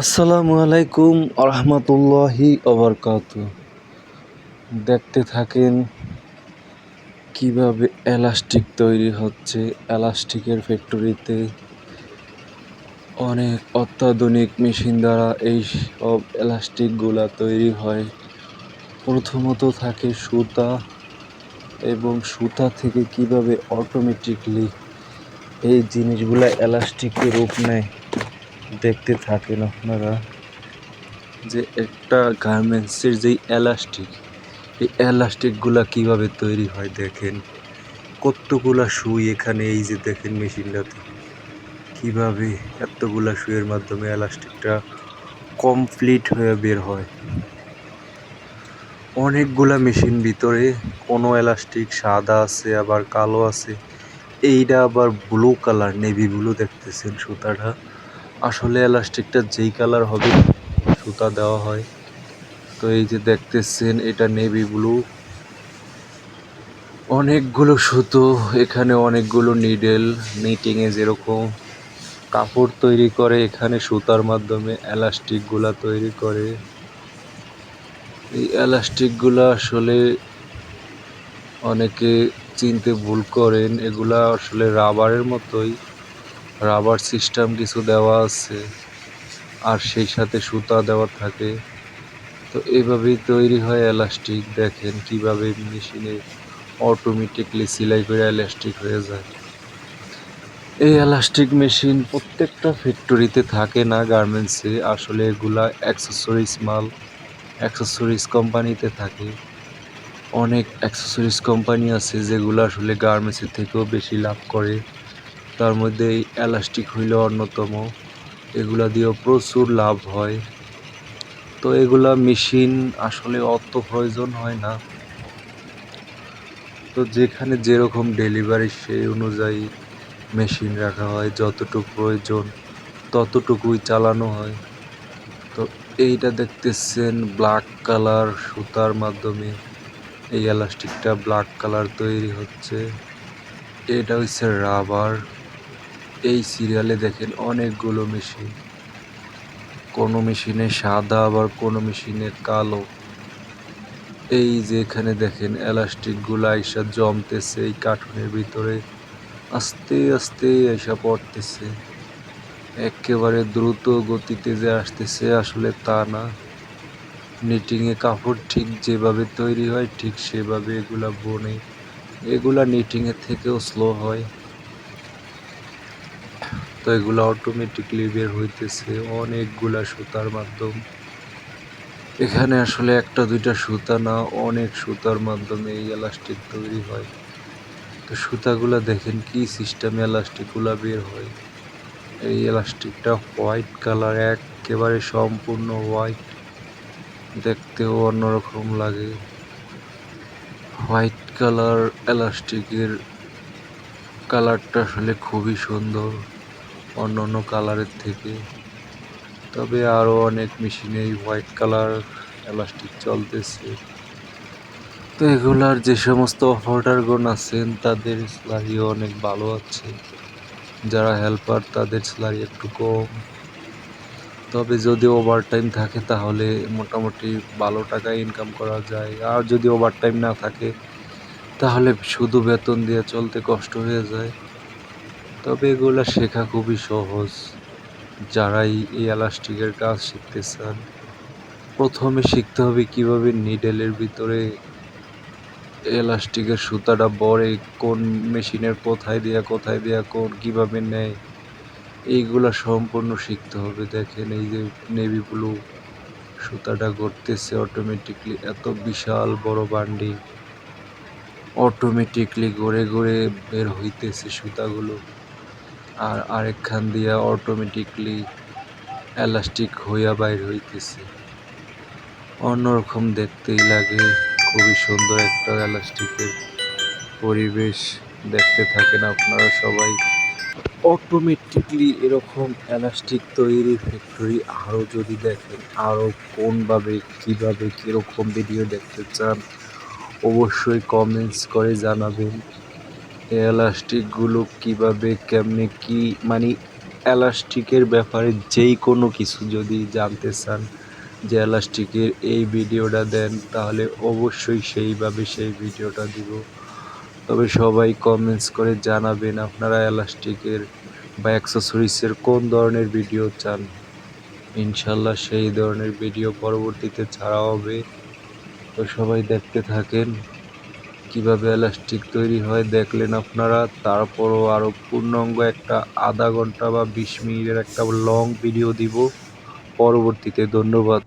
আসসালামু আলাইকুম আরহামতুল্লাহি অবরকাত দেখতে থাকেন কীভাবে এলাস্টিক তৈরি হচ্ছে। এলাস্টিকের ফ্যাক্টরিতে অনেক অত্যাধুনিক মেশিন দ্বারা এই সব এলাস্টিকগুলা তৈরি হয়। প্রথমত থাকে সুতা এবং সুতা থেকে কীভাবে অটোমেটিকলি এই জিনিসগুলা এলাস্টিকের রূপ নেয়। দেখতে থাকেন আপনারা যে একটা গার্মেন্টসের যেই এলাস্টিক এই এলাস্টিকগুলা কীভাবে তৈরি হয় দেখেন। কতগুলা সুই এখানে, এই যে দেখেন মেশিনটাতে। কীভাবে এতগুলা সুইয়ের মাধ্যমে এলাস্টিকটা কমপ্লিট হয়ে বের হয়। অনেকগুলা মেশিন ভিতরে কোনো এলাস্টিক সাদা আছে, আবার কালো আছে। এইটা আবার ব্লু কালার নেভি ব্লু দেখতেছেন সুতাটা। আসলে এলাস্টিকটা যেই কালার হবে, সুতা দেওয়া হয়। তো এই যে দেখতেছেন, এটা নেভি ব্লু অনেকগুলো সুতো, এখানে অনেকগুলো নিডেল নিটিংয়ে যেরকম কাপড় তৈরি করে, এখানে সুতার মাধ্যমে এলাস্টিকগুলা তৈরি করে। এই এলাস্টিকগুলো আসলে অনেকে চিনতে ভুল করেন, এগুলা আসলে রাবারের মতোই। রাবার সিস্টেম কিছু দেওয়া আছে, আর সেই সাথে সুতা দেওয়া থাকে। তো এইভাবেই তৈরি হয় এলাস্টিক, দেখেন কীভাবে মেশিনে অটোমেটিকলি সেলাই করে এলাস্টিক হয়ে যায়। এই এলাস্টিক মেশিন প্রত্যেকটা ফ্যাক্টরিতে থাকে না গার্মেন্টসে আসলে এগুলা অ্যাক্সেসরিজ মাল অ্যাক্সেসরিজ কোম্পানিতে থাকে। অনেক অ্যাক্সেসরিজ কোম্পানি আছে যেগুলো আসলে গার্মেন্টসের থেকেও বেশি লাভ করে। তার মধ্যে এই এলাস্টিক হইল অন্যতম। এগুলা দিয়েও প্রচুর লাভ হয়। তো এগুলা মেশিন আসলে অত প্রয়োজন হয় না। তো যেখানে যেরকম ডেলিভারি সেই অনুযায়ী মেশিন রাখা হয়, যতটুকু প্রয়োজন ততটুকুই চালানো হয়। তো এইটা দেখতেছেন ব্ল্যাক কালার সুতার মাধ্যমে। এই এলাস্টিকটা ব্ল্যাক কালার তৈরি হচ্ছে। এটা হচ্ছে রাবার এই সিরিয়ালে দেখেন অনেকগুলো মেশিন কোনো মেশিনে সাদা, আবার কোনো মেশিনে কালো। এই যে এখানে দেখেন এলাস্টিকগুলো আইসা জমতেছে, এই কার্টুনের ভিতরে আস্তে আস্তে এসা পড়তেছে। একেবারে দ্রুত গতিতে যে আসতেছে আসলে তা না। নিটিংয়ে কাপড় ঠিক যেভাবে তৈরি হয়, ঠিক সেভাবে এগুলা বনে। এগুলা নিটিংয়ের থেকেও স্লো হয়। তো এগুলো অটোমেটিকলি বের হইতেছে অনেকগুলা সুতার মাধ্যম। এখানে আসলে একটা, দুইটা সুতা না, অনেক সুতার মাধ্যমে এই এলাস্টিক তৈরি হয়। তো সুতাগুলা দেখেন কি সিস্টেমে এলাস্টিকগুলা বের হয়। এই এলাস্টিকটা হোয়াইট কালার একেবারে সম্পূর্ণ হোয়াইট দেখতেও অন্যরকম লাগে। হোয়াইট কালার এলাস্টিকের কালারটা আসলে খুবই সুন্দর। অন্য অন্য কালারের থেকে। তবে আরও অনেক মেশিনে হোয়াইট কালার এলাস্টিক চলতেছে। তো এগুলার যে সমস্ত অপারেটারগণ আছেন তাদের স্যালারিও অনেক ভালো আছে। যারা হেল্পার তাদের স্যালারি একটু কম। তবে যদি ওভার টাইম থাকে, তাহলে মোটামুটি ভালো টাকা ইনকাম করা যায়। আর যদি ওভার টাইম না থাকে, তাহলে শুধু বেতন দিয়ে চলতে কষ্ট হয়ে যায়। তবে এগুলো শেখা খুবই সহজ। যারাই এই এলাস্টিকের কাজ শিখতে চান প্রথমে শিখতে হবে কীভাবে নিডেলের ভিতরে এলাস্টিকের সুতাটা বড়ে, কোন মেশিনের কোথায় দেয়া কোথায় দেয়া, কোন কীভাবে নেয়, এইগুলা সম্পূর্ণ শিখতে হবে। দেখেন এই যে নেভি ব্লু সুতাটা ঘুরতেছে অটোমেটিকলি এত বিশাল বড় বান্ডি। অটোমেটিকলি গড়ে গড়ে বের হইতেছে সুতাগুলো। আর আরেকখান দিয়া অটোমেটিকলি এলাস্টিক হইয়া বাইর হইতেছে। অন্যরকম দেখতেই লাগে, খুবই সুন্দর একটা এলাস্টিকের পরিবেশ দেখতে থাকেন আপনারা সবাই। অটোমেটিকলি এরকম এলাস্টিক তৈরি ফ্যাক্টরি আরও যদি দেখেন, আরও কোনভাবে, কীভাবে, কীরকম ভিডিও দেখতে চান, অবশ্যই কমেন্টস করে জানাবেন। এলাস্টিকগুলো কীভাবে, কেমনে কি মানে এলাস্টিকের ব্যাপারে যেই কোনো কিছু যদি জানতে চান যে এলাস্টিকের এই ভিডিওটা দেন, তাহলে অবশ্যই সেইভাবে সেই ভিডিওটা দিব। তবে সবাই কমেন্টস করে জানাবেন আপনারা এলাস্টিকের বা অ্যাক্সেসরিজের কোন ধরনের ভিডিও চান। ইনশাল্লাহ সেই ধরনের ভিডিও পরবর্তীতে ছাড়া হবে। তো সবাই দেখতে থাকেন। কীভাবে এলাস্টিক তৈরি হয় দেখলেন আপনারা? তারপরও আরও পূর্ণাঙ্গ একটা আধা ঘণ্টা বা বিশ মিনিটের একটা লং ভিডিও দিব। পরবর্তীতে ধন্যবাদ।